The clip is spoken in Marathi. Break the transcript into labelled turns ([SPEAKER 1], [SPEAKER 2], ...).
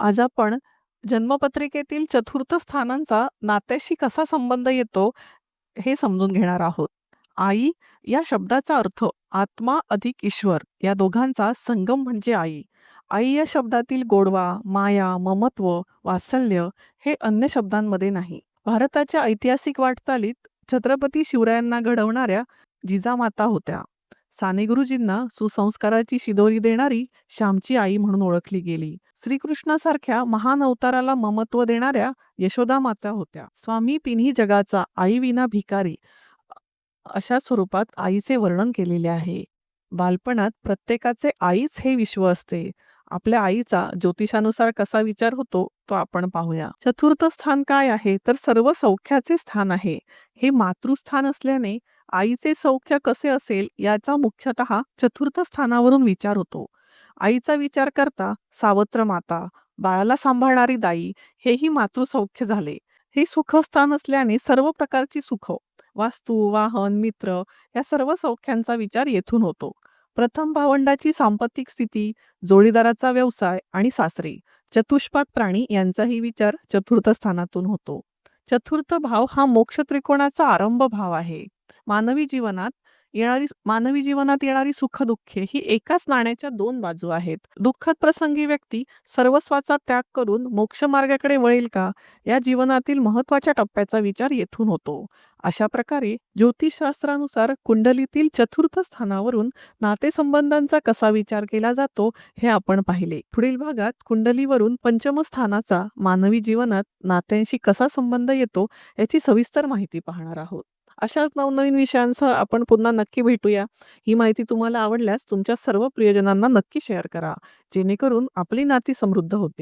[SPEAKER 1] आज आपण जन्मपत्रिकेतील चतुर्थ स्थानांचा नात्याशी कसा संबंध येतो हे समजून घेणार आहोत. आई या शब्दाचा अर्थ आत्मा अधिक ईश्वर या दोघांचा संगम म्हणजे आई. आई या शब्दातील गोडवा, माया, ममत्व, वात्सल्य हे अन्य शब्दांमध्ये नाही. भारताच्या ऐतिहासिक वाटचालीत छत्रपती शिवरायांना घडवणाऱ्या जिजामाता होत्या. साने गुरुजींना सुसंस्काराची शिदोरी देणारी श्यामची आई म्हणून ओळखली गेली. श्रीकृष्णासारख्या महान अवताराला ममत्व देणाऱ्या यशोदा माता होत्या. स्वामी तिन्ही जगाचा आईविना भिकारी अशा स्वरूपात आईचे वर्णन केलेले आहे. बालपणात प्रत्येकाचे आईच हे विश्व असते. आपल्या आईचा ज्योतिषानुसार कसा विचार होतो तो आपण पाहूया. चतुर्थ स्थान काय आहे तर सर्व सौख्याचे स्थान आहे. हे मातृस्थान असल्याने आईचे सौख्य कसे असेल याचा मुख्यतः चतुर्थ स्थानावरून विचार होतो. आईचा विचार करता सावत्र माता, बाळाला सांभाळणारी दाई हेही मातृसौख्य झाले. हे सुखस्थान असल्याने सर्व प्रकारची सुख वास्तू, वाहन, मित्र या सर्व सौख्यांचा विचार येथून होतो. प्रथम भावंडाची सांपत्तिक स्थिती, जोडीदाराचा व्यवसाय आणि सासरे, चतुष्पाद प्राणी यांचाही विचार चतुर्थ स्थानातून होतो. चतुर्थ भाव हा मोक्ष त्रिकोणाचा आरंभ भाव आहे. मानवी जीवनात येणारी मानवी जीवनात येणारी सुख-दुःखे ही एकाच नाण्याच्या दोन बाजू आहेत. दुःखद प्रसंगी व्यक्ती सर्वस्वाचा त्याग करून मोक्ष मार्गाकडे वळेल का या जीवनातील महत्त्वाच्या टप्प्याचा विचार येथून होतो. अशा प्रकारे ज्योतिषशास्त्रानुसार कुंडलीतील चतुर्थ स्थानावरून नातेसंबंधांचा कसा विचार केला जातो हे आपण पाहिले. पुढील भागात कुंडलीवरून पंचम स्थानाचा मानवी जीवनात नात्यांशी कसा संबंध येतो याची सविस्तर माहिती पाहणार आहोत. अशाच नवनवीन विषयांसह आपण पुन्हा नक्की भेटूया. ही माहिती तुम्हाला आवडल्यास तुमच्या सर्व प्रियजनांना नक्की शेअर करा. जेणेकरून आपली नाती समृद्ध होते